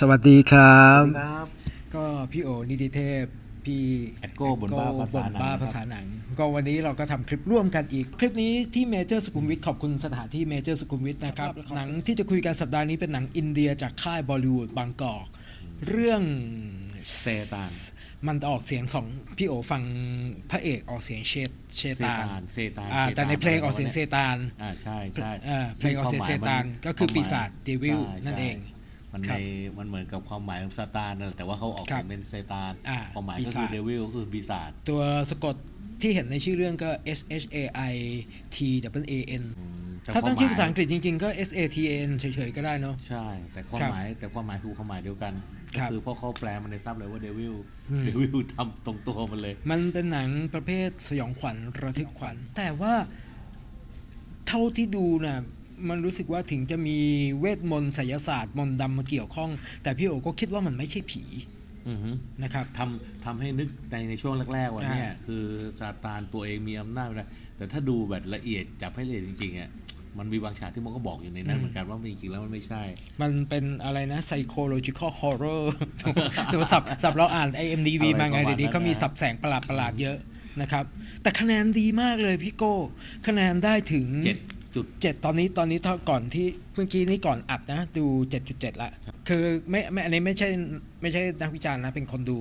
สวัสดีครับ ครับ ก็พี่โอนิติเทพ พี่แอดโก้บ่นบ้าภาษาหนังบ่นบ้านะครับภาษาหนัง ก็วันนี้เราก็ทำคลิปร่วมกันอีก คลิปนี้ที่เมเจอร์สุขุมวิทขอบคุณสถานที่เมเจอร์สุขุมวิทนะครับ หนังที่จะคุยกันสัปดาห์นี้เป็นหนังอินเดียจากค่ายบอลิวูดบางกอก เรื่องเซตานมันออกเสียงสองพี่โอฟังพระเอกออกเสียงเชตเชเซตาตานนเซตานอ่าซตาแต่ในเพลงออกเสียงเซตานอ่าใช่ใช่เอ่อเพลงออกเสียงเซตานก็คือปีศาจเดวิลใช่นั่นเองใช่ มันครัในบมันเหมือนกับความหมายของซาตานนั่นแหละแต่ว่าเขาออกครัเสีบยงเป็นเซตานอ่าความหมายปีก็ศาคือจเดวิลก็คือปีศาจตัวสะกดที่เห็นในชื่อเรื่องก็ S H A I T W A N อืมแต่ถ้าตั้งควชื่อมหมภาษาอังกฤษจริงๆก็ S A T A N เฉยๆก็ได้เนาะใช่ แต่ความครับหมายแต่ความหมายคือความหมายเดียวกันคก็รับคือพอเขาแปลมันในซับเลยว่าเดวิลอืมเดวิลทำตรงตัวมันเลย มันเป็นหนังประเภทสยองขวัญระทึกขวัญ แต่ว่าเท่าที่ดูน่ะ มันรู้สึกว่าถึงจะมีเวทมนต์ไสยศาสตร์มนต์ดำมาเกี่ยวข้อง แต่พี่โอก็คิดว่ามันไม่ใช่ผีอือฮึนะครับทำทำให้นึกในในช่วงแรกๆว่าเนี่ยอ่าคือซาตานตัวเองมีอำนาจนะแต่ถ้าดูแบบละเอียดจับให้ละเอียดจริงๆอะมันมีบางฉากที่มันก็บอกอยู่ในนั้นเหมือนกันว่าจริงๆแล้วมันไม่ใช่ มันเป็นอะไรนะ psychological horror ตัวสับสับเราอ่าน IMDb อะไรมาไงประมาณเดี๋ยวนี้นั้นเขามีนะสับแสงประหลาดประหลาดๆเยอะนะครับ แต่คะแนนดีมากเลยพี่โก้ คะแนนได้ถึงเจ็ดจุด7ตอนนี้ตอนนี้เท่าก่อนที่เมื่อกี้นี้ก่อนอัดนะดู7.7ละคือไม่ไม่อันนี้ไม่ใช่ไม่ใช่นักวิจารณ์นะเป็นคนดู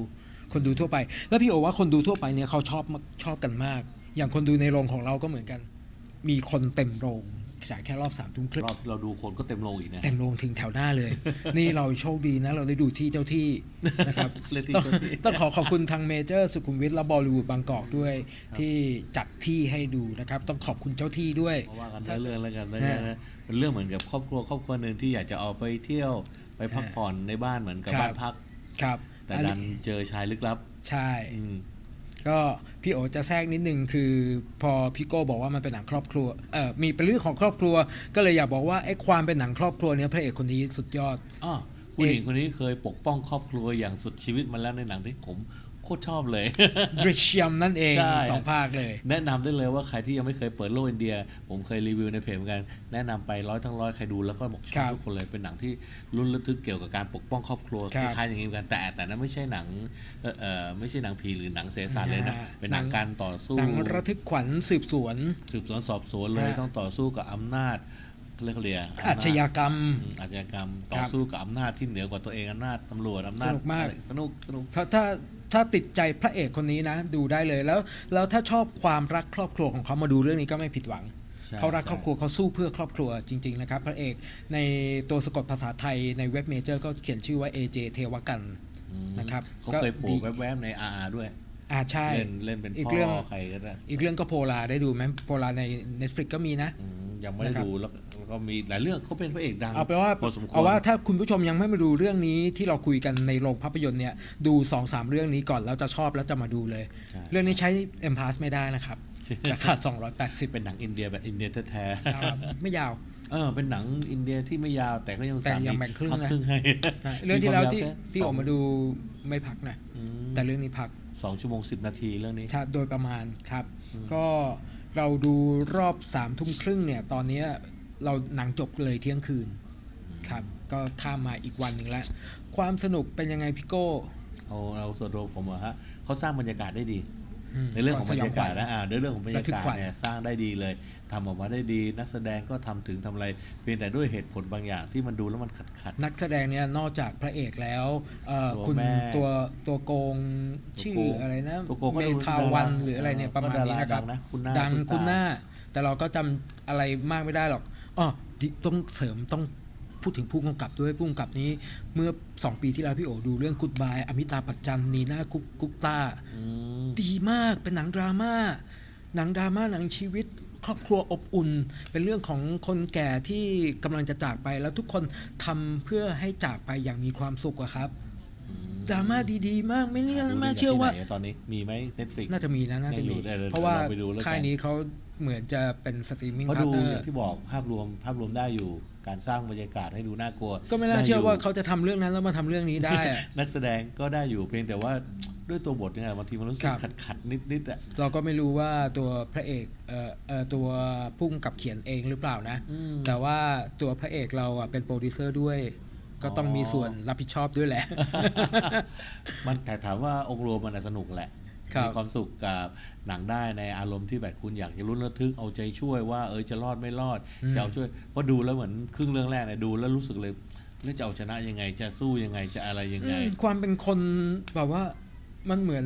คนดูทั่วไป แล้วพี่โอว่าคนดูทั่วไปเนี่ยเขาชอบมากชอบกันมาก อย่างคนดูในโรงของเราก็เหมือนกัน มีคนเต็มโรง ฉายแค่รอบสามทุ่มครึ่งรอบที่เราดูคนก็เต็มโรงอีกนะเต็มโรงถึงแถวหน้าเลย นี่เราโชคดีนะ เราได้ดูที่เจ้าที่นะครับเล่นที่ต้องเจ้าที่ต้องขอขอบคุณทางเมเจอร์สุขุมวิทและบอลลูดบางกอกด้วย ที่จัดที่ให้ดูนะครับ ต้องขอบคุณเจ้าที่ด้วยเพราะว่ากันเรื่องแล้วกันนะนะเป็นเรื่องเหมือนกับครอบครัวครอบครัวหนึ่งที่อยากจะเอาไปเที่ยวไปพักผ่อนในบ้านเหมือนกับครับบ้านพักครับ แต่อันดันี้นเจอชายลึกลับ ใช่อืม ก็พี่โอจะแทรกนิดนึงคือพอพี่โก้บอกว่ามันเป็นหนังครอบครัวเออมีเป็นเรื่องของครอบครัว ก็เลยอยากบอกว่าไอ้ความเป็นหนังครอบครัวเนี้ยพระเอกคนนี้สุดยอดอ้อผู้หญิงคนนี้เคยปกป้องครอบครัวอย่างสุดชีวิตมาแล้วในหนังที่ผม คตรชอบเลยดริชยมนั่นเองใช่สองภาคเลย แนะนำได้เลยว่าใครที่ยังไม่เคยเปิดโลกอินเดีย ผมเคยรีวิวในเพจเหมือนกัน แนะนำไปร้อยทั้งร้อยใครดูแล้วก็บอกชครัอบบทุกคนเลยเป็นหนังที่รุนระทึกเกี่ยวกับการปกป้องครอบครัวคครับล้ายๆอย่างนี้เหมือนกันแต่แต่นั้นไม่ใช่หนังเอ่อเอ่อไม่ใช่หนังผีหรือหนังเสียสารเลยนะอ่าเป็นหนังหนังการต่อสู้หนังระทึกขวัญสืบสวน สืบสวนสอบสวนเลยฮะต้องต่อสู้กับอำนาจเรียกเรียอาชญากรรมอืมอาชญากรรมคต่รัอบสู้กับอำนาจที่เหนือกว่าตัวเองอำนาจตำรวจอำนาจสนุกมากอะไรสนุกสนุกถ้าถ้า ถ้าติดใจพระเอกคนนี้นะ ดูได้เลยแล้ว แล้วถ้าชอบความรักครอบครัวของเขามาดูเรื่องนี้ก็ไม่ผิดหวังใช่เขารักใช่ครอบครัวเขาสู้เพื่อครอบครัวจริง ๆ นะครับ พระเอกในตัวสะกดภาษาไทยในเว็บเมเจอร์ก็เขียนชื่อว่า AJ เทวกันอืมนะครับเขาก็เคยโผดีล่แวบๆในอาร์ด้วยอ่าใช่เล่นเล่นเป็นอีกพ่เรื่องอใครก็ได้อีกเรื่องก็โพลาได้ดูไหมโพลาใน Netflix ก็มีนะอืม ยังไม่ได้นะครับ ดูแล้วแล้วก็มีหลายเรื่องเขาเป็นพระเอกดังเอาไปนว่าพอสมควรเอาว่าถ้าคุณผู้ชมยังไม่มาดูเรื่องนี้ที่เราคุยกันในโรงภาพยนตร์เนี่ยดู2อสามเรื่องนี้ก่อนแล้วจะชอบแล้วจะมาดูเลย ใช่เรื่องนี้ใช้ M Pass ไม่ได้นะครับราคา280เป็นหนังอินเดียแบบอินเดียแท้ครับไม่ยาว ๆเออเป็นหนังอินเดียที่ไม่ยาวแต่ก็ยังแต่สามยังมีแบ่งครึ่งพักนะครึ่งให้เรื่องที่แล้วที่มีความยาวแค่ที่สอองอกมาดูไม่พักนะอืมแต่เรื่องนี้พักสองชั่วโมงสิบนาทีเรื่องนี้ ชาโดยประมาณครับ ก็ เราดูรอบสามทุ่มครึ่งเนี่ยตอนนี้เราหนังจบเลยเที่ยงคืนครับ ก็ข้ามมาอีกวันหนึ่งแล้ว ความสนุกเป็นยังไงพี่โก้เอาเราส่วนรวมผมอฮะเขาสร้างบรรยากาศได้ดี ในเรื่องของบรรยากาศสขวัญนะอ่าในเรื่องของบรรยาระทึกกาศขวัญเนี่ยสร้างได้ดีเลยทำออกมาได้ดี นักแสดงก็ทำถึงทำอะไรเพียงแต่ด้วยเหตุผลบางอย่างที่มันดูแล้วมันขัดขัดนักแสดงเนี่ยนอกจากพระเอกแล้วเอ่อตัวคุณแม่ตัวตัวโกงตัวชื่อโกงอะไรนะตัวโกงก็เมดูทาวันดาราหรืออะไรเนี่ยเออประมาณนี้ก็ดารานะครับดังนะคุ้นหน้าดังคุ้นตาคุณหน้า แต่เราก็จำอะไรมากไม่ได้หรอกอ๋อดิต้องเสริมต้องพูดถึงผู้กำกับด้วยผู้กำกับนี้เมื่อ 2 ปีที่แล้วพี่โอดูเรื่องกุดบายอมิตาปัจจันนีน่ากุปกุปตาอืม ดีมากเป็นหนังดราม่าหนังดราม่าหนังชีวิตครอบครัวอบอุ่น เป็นเรื่องของคนแก่ที่กำลังจะจากไป แล้วทุกคนทำเพื่อให้จากไปอย่างมีความสุขอะครับดราม่าดีๆ มากไม่น่าดูไม่ได้เชื่อว่าที่ไหนตอนนี้มีไหมเน็ตฟลิกน่าจะมีนะน่าจะมียังอยู่ได้เลยเพราะว่าเดี๋ยวเราไปดูแล้วกันค่ายนี้เขาเหมือนจะเป็นสตรีมมิ่งเขาพาร์ดูทเนออร์ย่างที่บอกภาพรวมภาพรวมได้อยู่การสร้างบรรยากาศให้ดูน่ากลัว ก็ไม่น่าด้เชื่อยู่ว่าเขาจะทำเรื่องนั้นแล้วมาทำเรื่องนี้ได้อะนักแสดงก็ได้อยู่เพียงแต่ว่า ด้วยตัวบทเนี่ยบางทีมันรู้สึคกรับขัดขัดนิดนิดๆอะเราก็ไม่รู้ว่าตัวพระเอกเอ่อเอ่อตัวพุ่งกับเขียนเองหรือเปล่านะอืมแต่ว่าตัวพระเอกเราอะเป็นโปรดิวเซอร์ด้วยก็ต้องมีส่วนรับผิดชอบด้วยแหละ มันแต่ถามว่าองค์รวมมันนะสนุกแหละครับมีความสุขกับหนังได้ในอารมณ์ที่แบบคุณอยากจะรุ้นระทึกเอาใจช่วยว่าเออจะรอดไม่รอด จะเอาช่วยเพราะดูแล้วเหมือนครึ่งเรื่องแรกเนี่ยดูแล้วรู้สึกเลยแล้วจะเอาชนะยังไงจะสู้ยังไงจะอะไรยังไงอืมความเป็นคนแบบว่า มันเหมือน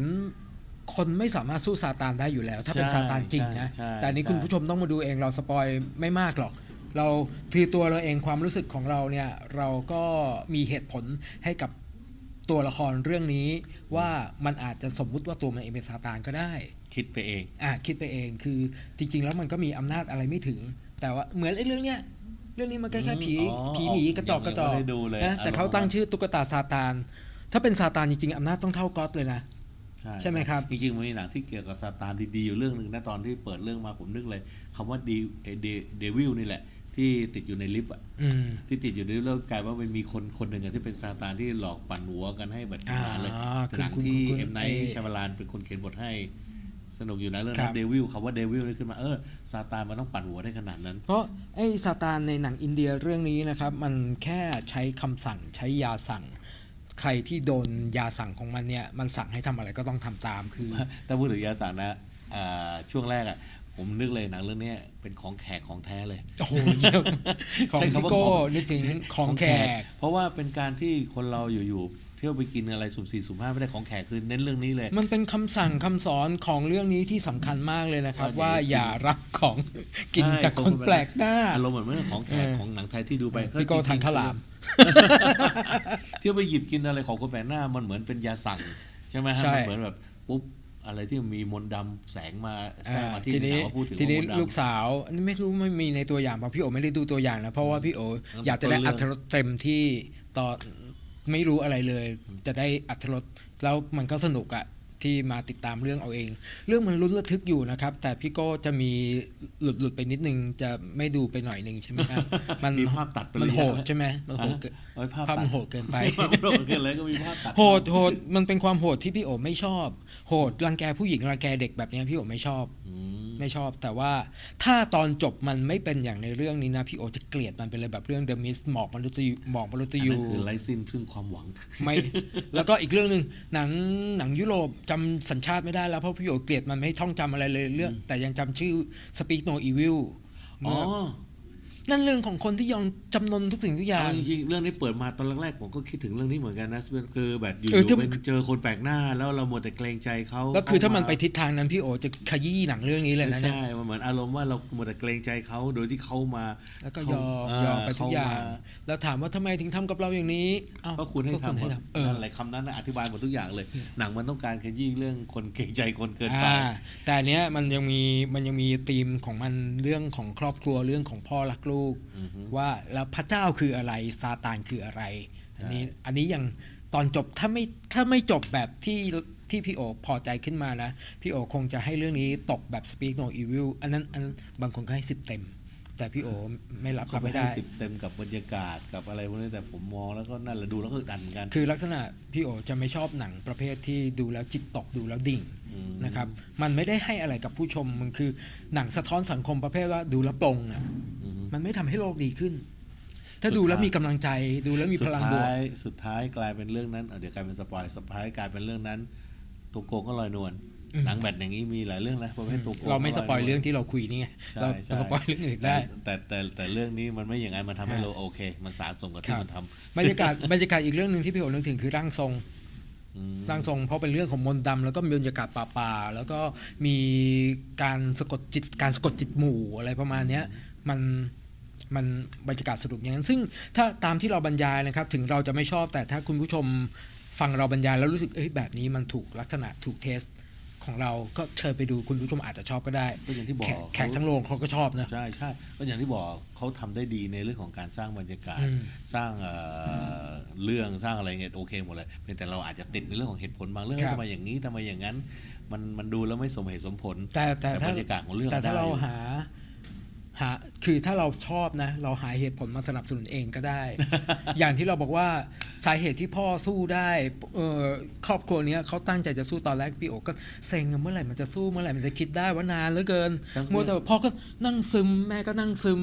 คนไม่สามารถสู้ซาตานได้อยู่แล้ว ถ้าเป็นใช่ซาตานจริงนะใช่ใช่แต่อันนี้ใช่คุณผู้ชมต้องมาดูเองเราสปอยไม่มากหรอก เราคือตัวเราเองความรู้สึกของเราเนี่ย เราก็มีเหตุผลให้กับตัวละครเรื่องนี้ว่ามันอาจจะสมมุติว่าตัวมันเองเป็นซาตานก็ได้ คิดไปเองอะคิดไปเองคือจริง ๆ แล้วมันก็มีอำนาจอะไรไม่ถึง แต่ว่าเหมือนไอ้เรื่องเนี้ยเรื่องนี้มันแค่แค่ผีอ๋อผีหมีกระจอกกระจอกยังไม่ได้ดูเลยนะแต่อารมณ์เขาตั้งชื่อตุ๊กตาซาตาน ถ้าเป็นซาตานจริงๆอำนาจต้องเท่าก๊อตเลยนะ ใช่ไหมครับ จริงๆมันมีหนังที่เกี่ยวกับซาตานดีๆอยู่เรื่องหนึ่งนะตอนที่เปิดเรื่องมาผมนึกเลยคำว่าดีเดเดวิลนี่แหละ ที่ติดอยู่ในลิฟต์อะอืมที่ติดอยู่ในเรื่องกลายว่ามันมีคนคนหนึ่งอะที่เป็นซาตานที่หลอกปั่นหัวกันให้แบบอ่านานเลยคือหนังคุณที่คุณเอ็มไนไอ้ท์ชามาลานเป็นคนเขียนบทให้สนุกอยู่นะเรื่องครันั้นบเดวิลคำว่าเดวิลนี่ขึ้นมาเออซาตานมันต้องปั่นหัวได้ขนาดนั้น เพราะไอ้ซาตานในหนังอินเดียเรื่องนี้นะครับ มันแค่ใช้คำสั่งใช้ยาสั่ง ใครที่โดนยาสั่งของมันเนี่ยมันสั่งให้ทำอะไรก็ต้องทำตามคือถ้าพูดถึงยาสารนะอ่าช่วงแรกอะผมนึกเลยหนังเรื่องเนี้ยเป็นของแขกของแท้เลย โอ้โหเยี่ยมของใช้พี่คำว่าโก้ของนึกถึงของแขก เพราะว่าเป็นการที่คนเราอยู่ๆเที่ยวไปกินอะไรสุ่มสี่สุ่มห้าไม่ได้ของแขกคือเน้นเรื่องนี้เลย มันเป็นคำสั่งคำสอนของเรื่องนี้ที่สำคัญมากเลยนะครับ ว่าว่าอย่าอย่ารับของกินใช่จากคนแปลกหน้าอารมณ์เหมือนเรื่องของแขกเออของหนังไทยที่ดูไปพี่โก้ทานข้าวหลาม เที่ยวไปหยิบกินอะไรของคนแปลกหน้ามันเหมือนเป็นยาสั่ง ใช่ไหมฮะใช่มันเหมือนแบบปุ๊บอะไรที่มีมนต์ดำแสงมาแทรกมาที่ทีหนันี้งว่าพูดถึงทีนี้ว่ามนต์ดำลูกสาวอันนี้ไม่รู้ไม่มีในตัวอย่างป่ะพี่โอไม่ได้ดูตัวอย่างนะเพราะว่าพี่โออืมอยากจะได้ต้นเรื่อัองธรสเต็มที่ตอนไม่รู้อะไรเลย จะได้อัธรสแล้วมันก็สนุกอะ ที่มาติดตามเรื่องเอาเอง เรื่องมันลุ้นระทึกอยู่นะครับ แต่พี่โก้จะมีหลุดหลุดไปนิดนึงจะไม่ดูไปหน่อยหนึ่งใช่ไหมครับมันมีภาพตัดไปมันเลยโหดใช่ไหมมันโหดเกินเอ้ยภาพภาพตัมัดนโหดเกินไปภาพโหดเกินเลยก็มีภาพตัดโหดโหดมันเป็นความโหดที่พี่โอไม่ชอบ โหดรังแกผู้หญิงรังแกเด็กแบบเนี้ยพี่โอไม่ชอบอืม ไม่ชอบแต่ว่าถ้าตอนจบมันไม่เป็นอย่างในเรื่องนี้นะ พี่โอจะเกลียดมันไปเลยแบบเรื่อง The Mist หมอกมนุษย์ยูหมอกมนุษย์อันยูนั้นคือไร้สิ้นซึ่งความหวังไม่แล้วก็อีกเรื่องหนึ่งหนังหนังยุโรปจำสัญชาติไม่ได้แล้วเพราะพี่โอเกลียดมันไม่ให้ท่องจำอะไรเลยเรื่อง แต่ยังจำชื่อ Speak No Evil อ๋อ นั่นเรื่องของคนที่ยอมจำนนทุกสิ่งทุกอย่างเอาจริงๆเรื่องนี้เปิดมาตอนแรกๆผมก็คิดถึงเรื่องนี้เหมือนกันนะคือแบบอยู่เออถ้าๆเป็นเจอคนแปลกหน้าแล้วเราหมดแต่เกรงใจเขาแล้วคือถ้ามันไปเข้ทิศทางนั้นพี่โอจะขยี้หนังเรื่องนี้เลยนะเนี่ย ใช่มันเหมือนอารมณ์ว่าเราหมดแต่เกรงใจเขาโดยที่เขามาแล้วก็เขายอมเยอมไปทุกอย่าง เขม แล้วถามว่าทำไมถึงทำกับเราอย่างนี้อ้าวก็คุณให้ทำหมดเออนั่นแหละคำนั้นนะอธิบายหมดทุกอย่างเลย หนังมันต้องการขยี้เรื่องคนเกรงใจคนเกินไป อ่าแต่อันเนี้ยมันยังมีมันยังมีธีมของมันเรื่องของครอบครัวเรื่องของพ่อรักลูกอือฮึว่าแล้วพระเจ้าคืออะไรซาตานคืออะไร อันนี้อันนี้ยังตอนจบถ้าไม่ถ้าไม่จบแบบที่ที่พี่โอพอใจขึ้นมานะ พี่โอคงจะให้เรื่องนี้ตกแบบ Speak No Evil อันนั้นอันบางคนก็ให้สิบเต็ม แต่พี่โอไม่รับเขารับไปไม่ให้ได้สิบเต็มกับบรรยากาศกับอะไรพวกนี้แต่ผมมองแล้วก็นั่นแหละดูแล้วก็อึดอัดเหมือนกัน คือลักษณะพี่โอจะไม่ชอบหนังประเภทที่ดูแล้วจิตตกดูแล้วดิ่งมนะครับ มันไม่ได้ให้อะไรกับผู้ชมมันคือหนังสะท้อนสังคมประเภทว่าดูแล้วปลงอะอื มมันไม่ทำให้โลกดีขึ้น ถ้าสุดดูแล้วท้ายมีกำลังใจดูแล้วมีพลังบวกสุดท้ายสุดท้ายกลายเป็นเรื่องนั้นเอาเดี๋ยวกลายเป็นสปอยสุดท้ายกลายเป็นเรื่องนั้น ตัวโกงก็ลอยนวลอืมหนังแบบอย่างนี้มีหลายเรื่องนะประเภทตัวโกงเราไม่สปอยก็นวลเรื่องที่เราคุยนี่ไงใช่เราใช่สปอยเรื่องอื่นได้แต่แต่แต่แต่เรื่องนี้มันไม่อย่างนั้นมันทำให้ฮะเราโอเค มันสะสมกับที่ครับมันทำบรรยากาศบรรยากาศอีกเรื่องหนึ่งที่พี่โอนึกถึงคือร่างทรงอืมร่างทรงเพราะเป็นเรื่องของมนต์ดำแล้วก็มีบรรยากาศป่าๆแล้วก็มีการสะกดจิตการสะกดจิตหมู่อะไรประมาณเนี้ย มัน มันบรรยากาศสนุกอย่างนั้น ซึ่งถ้าตามที่เราบรรยายนะครับ ถึงเราจะไม่ชอบแต่ถ้าคุณผู้ชมฟังเราบรรยายแล้วรู้สึกเอ้ยแบบนี้มันถูกลักษณะถูกเทสของเราก็เชิญไปดูคุณผู้ชมอาจจะชอบก็ได้ก็อย่างที่บอแขกกแขกทั้งโรงเขาก็ชอบนะใช่ใช่ก็อย่างที่บอกเขาทำได้ดีในเรื่องของการสร้างบรรยากาศอืมสร้างเอ่อเรื่องสร้างอะไรเงี้ยโอเคหมดเลยเพียงแต่เราอาจจะติดในเรื่องของเหตุผลบางเรื่องครับทำไมอย่างนี้ทำไมอย่างนั้น มันมันดูแล้วไม่สมเหตุสมผล แต่แต่แต่ถ้าบรรยากาศของเรื่องแต่ถ้าได้เราอยู่หา หาคือถ้าเราชอบนะ เราหาเหตุผลมาสนับสนุนเองก็ได้ อย่างที่เราบอกว่าสาเหตุที่พ่อสู้ได้เออครอบครัวเนี้ยเขาตั้งใจจะสู้ตอนแรกพี่โอก็เซ็งอะเมื่อไหร่มันจะสู้เมื่อไหร่มันจะคิดได้ว่านานเหลือเกินทั้งมัวแต่พ่อก็นั่งซึมแม่ก็นั่งซึม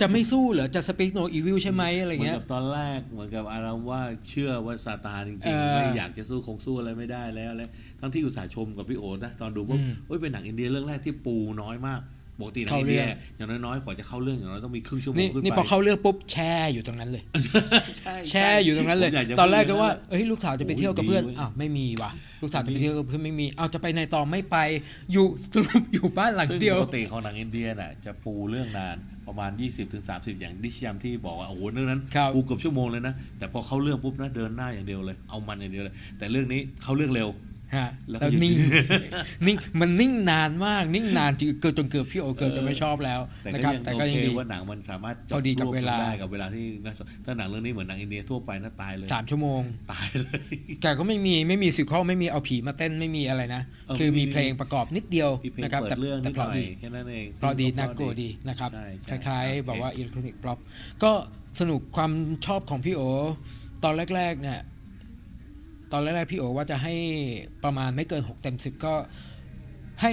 จะไม่สู้เหรอจะสปีกโนอีวิลใช่ไหมอะไรเหมือนเงี้ยกับตอนแรกเหมือนกับอารามว่าเชื่อว่าซาตานจริงเออๆไม่อยากจะสู้คงสู้อะไรไม่ได้แล้วแล้วทั้งที่อุตส่าห์ชมกับพี่โอนะตอนดูว่าอืมเอ้ยเป็นหนังอินเดียเรื่องแรกที่ปูน้อยมาก ปกติหนังเข้าอินเดียเรื่องอย่างน้อยๆกว่าจะเข้าเรื่องอย่างน้อยต้องมีครึ่งชั่วโมงนี่ขึ้นไปนี่พอเข้าเรื่องปุ๊บแช่อยู่ตรงนั้นเลยใช่แช่อยู่ตรงนั้นเลยผมาจะตอนแรกก็พูดว่าย่งเอ้ยลูกสาวจะไปเที่ยวกับเพื่อนอ้าวไม่มีว่ะลูกสาวจะไปเที่ยวกับเพื่อนไม่มีเอาจะไปในตองไม่ไปอยู่สรุปอยู่บ้านหลังซึ่งเดียวปกติของหนังอินเดียน่ะจะปูเรื่องนานประมาณ 20-30ถึง30อย่างดิชยามที่บอกว่าโอ้โหเรื่องนั้นครับปูเกือบชั่วโมงเลยนะแต่พอเข้าเรื่องปุ๊บนะเดินหน้าอย่างเดียวเลยเอามันอย่างเดียวเลย แต่เรื่องนี้เข้าเรื่องเร็ว ฮะแล้วก็แล้วหยุดนิ่งนิ่งมันนิ่งนานมากนิ่งนานจนเกินจนเกือบพี่โอเกินจะไม่ชอบแล้วแต่นะก็ครับยังแต่โอก็ยังเคดีว่าหนังมันสามารถพอดีกับรบเวลา ได้กับเวลาที่น่าสนถ้าหนังเรื่องนี้เหมือนหนังอินเดียทั่วไปน่าตายเลยสามชั่วโมง ตายเลย แต่ก็ไม่มีไม่มีสิข้อไม่มีเอาผีมาเต้นไม่มีอะไรนะ เออคือมีมี เพลงประกอบนิดเดียวพี่เพลงนะครับเปิแต่ดเรื่องแต่นิดเพหน่ราะอยดี แค่นั้นเองเพราะดีเพน่าระกลัวดีนะครับ ใช่คใช่ล้ายโอๆเคบอกว่าอิเล็กทรอนิกส์ปลอปก็สนุกความชอบของพี่โอ ตอนแรก ๆ เนี่ย ตอนแรกๆพี่โอว่าจะให้ประมาณไม่เกิน 6 เต็ม 10 ก็ให้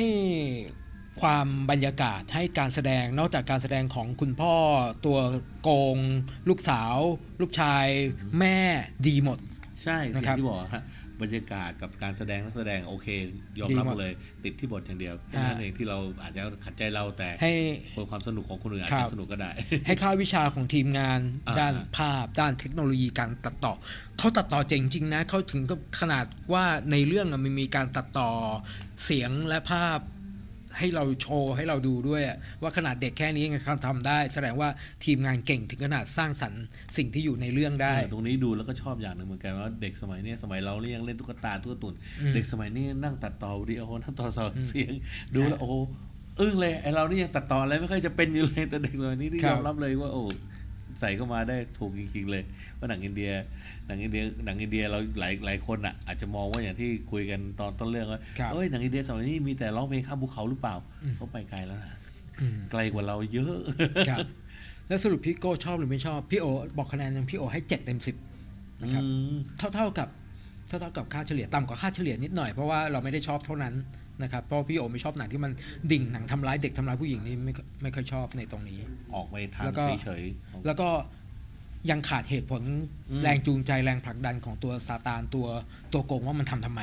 ความบรรยากาศให้การแสดงนอกจากการแสดงของคุณพ่อตัวโกง ลูกสาว ลูกชาย แม่ดีหมด ใช่อนะครัย่าบงที่บอกฮะ บรรยากาศกับการแสดงนักแสดงโอเค ยอมดีรับหมดเลย ติดที่บทอย่างเดียวแค่นั้นเองที่เราอาจจะขัดใจเราแต่ให้ความสนุกของคนอื่นอาจครัจะบสนุกก็ได้ ให้ค่าวิชาของทีมงานอ่าด้านภาพ ด้านเทคโนโลยีการตัดต่อเขาตัดต่อเจ๋งจริงนะเขาถึงกับขนาดว่าในเรื่องอะมันมีการตัดต่อเสียงและภาพ ให้เราโชว์ให้เราดูด้วยอะว่าขนาดเด็กแค่นี้ยังทำได้ แสดงว่าทีมงานเก่งถึงขนาดสร้างสรรค์สิ่งที่อยู่ในเรื่องได้เออตรงนี้ดูแล้วก็ชอบอย่างหนึ่งเหมือนกันว่าเด็กสมัยเนี้ยสมัยเราเนี่ยยังเล่นตุ๊กตาตุ๊กตุนอืมเด็กสมัยนี้นั่งตัดต่อวิดีโอนั่งต่อเสียง ดูแล้วโอ้อึ้งเลยไอเรานี่ยังตัดต่ออะไรไม่ค่อยจะเป็นอยู่เลยแต่เด็กสมัยนี้ที่ครัยบอมรับเลยว่าโอ้ ใส่เข้ามาได้ถูกจริงๆเลยว่าหนังอินเดีย หนังอินเดียหนังอินเดียเราหลายหลายคนอะอาจจะมองว่าอย่างที่คุยกันตอนต้นเรื่องว่าครับเอ้ยหนังอินเดียสมัยนี้มีแต่ร้องเพลงข้ามภูเขาหรือเปล่าอืมเขาไปไกลแล้วนะอืมไกลกว่าเราเยอะครับแล้วสรุปพี่โก้ชอบหรือไม่ชอบ พี่โอบอกคะแนนยังพี่โอให้เจ็ดเต็มสิบนะครับอืมเท่าเท่ากับ เท่าเท่ากับค่าเฉลี่ยต่ำกว่าค่าเฉลี่ยนิดหน่อยเพราะว่าเราไม่ได้ชอบเท่านั้นนะครับเพราะพี่โอไม่ชอบหนังที่มันดิ่งหนังทำร้ายเด็กทำร้ายผู้หญิงนี่ไม่ไม่ค่อยชอบในตรงนี้ ออกไปทางแล้วก็ เฉยๆแล้วก็ยังขาดเหตุผลอืมแรงจูงใจแรงผลักดันของตัวซาตานตัวตัวโกงว่ามันทำทำไม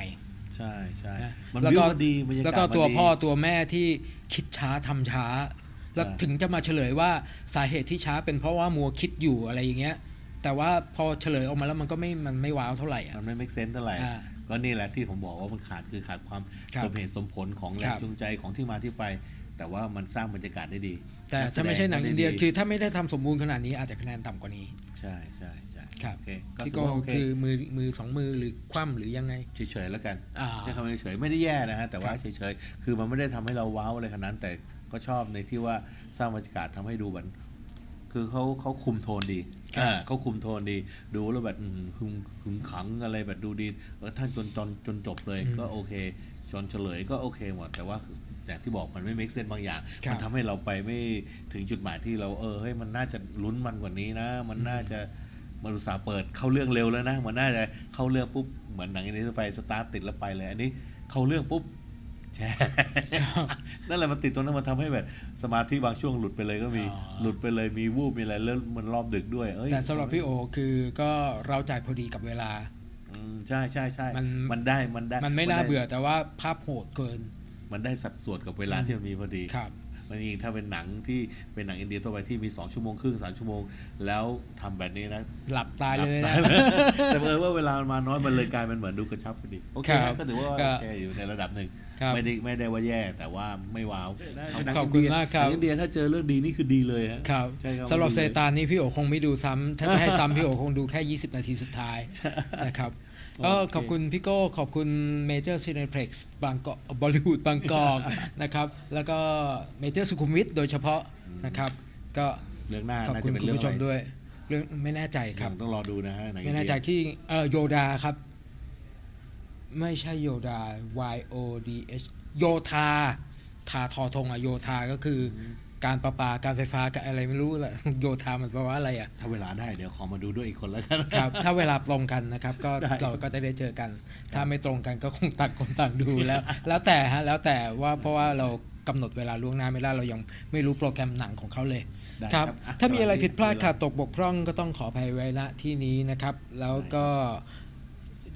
ใช่ใช่นะมันแล้ววิก็วมันดีบรรยากาศแล้วก็ตัวมันดี พ่อตัวแม่ที่คิดช้าทำช้า แล้วใช่ ถึงจะมาเฉลยว่าสาเหตุที่ช้าเป็นเพราะว่ามัวคิดอยู่อะไรอย่างเงี้ย แต่ว่าพอเฉลยออกมาแล้วมันก็ไม่มันไม่ว้าวเท่าไหร่อะมันไม่ make sense เท่าไหร่อ่าก็นี่แหละที่ผมบอกว่ามันขาดคือขาดความครับสมเหตุสมผลของแรคงรับจูงใจของที่มาที่ไป แต่ว่ามันสร้างบรรยากาศได้ดี แต่กแสถ้าไม่ใช่หนังก็อินเดียไคือถ้าไม่ได้ทำสมบูรณ์ขนาดนี้อาจจะคะแนนต่ำกว่านี้ ใช่ใช่ใช่ครับโอเคพี่ถืโก็ว่าโอเคคือมือมือสองมือหรือคว่ำหรือยังไงเฉยๆแล้วกันอ่าใช้คำว่าเฉยๆไม่ได้แย่นะฮะแต่ว่าครับเฉยๆคือมันไม่ได้ทำให้เราว้าวอะไรขนาดนั้นแต่ก็ชอบในที่ว่าสร้างบรรยากาศทำให้ดูเหมือนคือเขาเขาคุมโทนดีอ่า เขาคุมโทนดี ดูแล้วแบบอืมหึงหึงขังอะไรแบบดูดีแล้วท่านจนจนจนจบเลยอืมก็โอเคจนเฉลยก็โอเคหมด แต่ว่าอย่างที่บอกมันไม่ make sense บางอย่างครับมันทำให้เราไปไม่ถึงจุดหมายที่เราเออเฮ้ยมันน่าจะลุ้นมันกว่านี้นะ มันน่าจะมันอุตส่าห์เปิดเข้าเรื่องเร็วแล้วนะ มันน่าจะเข้าเรื่องปุ๊บเหมือนหนังอันนี้ไปสตาร์ทติดแล้วไปเลย อันนี้เข้าเรื่องปุ๊บ แชร์นั่นแหละมันติดตรงนั้นมันทำให้แบบสมาธิบางช่วงหลุดไปเลยก็มีอ๋อหลุดไปเลยมีวูบมีอะไรแล้วมันรอบดึกด้วยเอ้ยแต่สำหรับพี่โอคือก็เราใจพอดีกับเวลาอืมใช่ใช่ใช่มันมันได้มันได้ มันไม่น่าด้เบื่อแต่ว่าภาพโหดเกิน มันได้สัดส่วนกับเวลาที่มันมีพอดีครับมันจริงๆถ้าเป็นหนังที่เป็นหนังอินเดียทั่วไปที่มี 2 ชั่วโมงครึ่ง3ชั่วโมง แล้วทำแบบนี้นะ หลับตายเลยหนะบตาแต่เออว่าเวลามันมาน้อยมันเลยกลายเป็นเหมือนดูกระชับพอดีโอเคครับก็ถือว่าก็โอเคอยู่ในระดับหนึ่ง ครับไม่ได้ไม่ได้ว่าแย่แต่ว่าไม่ว้าวหนังขอบคุณมากครับหนังอินเดียถ้าเจอเรื่องดีนี่คือดีเลยฮะครับใช่ครับสำหรับดีเซเลยตานนี่พี่โอคงไม่ดูซ้ำถ้าจะให้ซ้ำพี่โอคงดูแค่ 20 นาทีสุดท้ายนะครับก็โอเคขอบคุณพี่โก้ขอบคุณเมเจอร์ซีเนเพล็กซ์บางกอกบอลิวูดบางกอกนะครับ แล้วก็เมเจอร์สุขุมวิทโดยเฉพาะนะครับ ก็เรื่องหน้าขอบน่าคุจะณเป็นคุณเรื่องผู้ชอะมไรด้วย เรื่องไม่แน่ใจครับยังต้องรอดูนะฮะหนังอิไม่นแน่เดียใจที่เออโยดาครับ ไม่ใช่โยดา Y O D H โยธาทาทอทงอะโยธาก็คืออการประปาการไฟฟ้ากับอะไรไม่รู้แหละโยธามันแปลว่าอะไรอะ ถ้าเวลาได้เดี๋ยวขอมาดูด้วยอีกคนแล้วกันครับ ถ้าเวลาตรงกันนะครับ ก็ได้เราก็จะได้เจอกัน ถ้าไม่ตรงกันก็คงต่างคนต่างดูแล้ว แล้วแต่ฮะแล้วแต่ว่าเพราะว่าเรากำหนดเวลาล่วงหน้าไม่ได้เรายังไม่รู้โปรแกรมหนังของเขาเลยได้ครับอ่ถ้ามีอะไรสวัสผิดพลาดเวขาดตกบกพร่องก็ต้องขออภัยไว้ณที่นี้นะครับ แล้วก็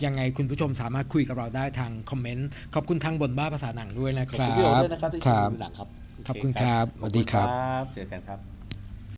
ยังไงคุณผู้ชมสามารถคุยกับเราได้ทางคอมเมนต์ ขอบคุณทางบนบ้าภาษาหนังด้วยนะขคอบรัคุณพี่โอ๋บด้วยนะครับที่คชรับมหนังครับขอบคุณโเครับสวัสดีครับขอณเจอกันครับ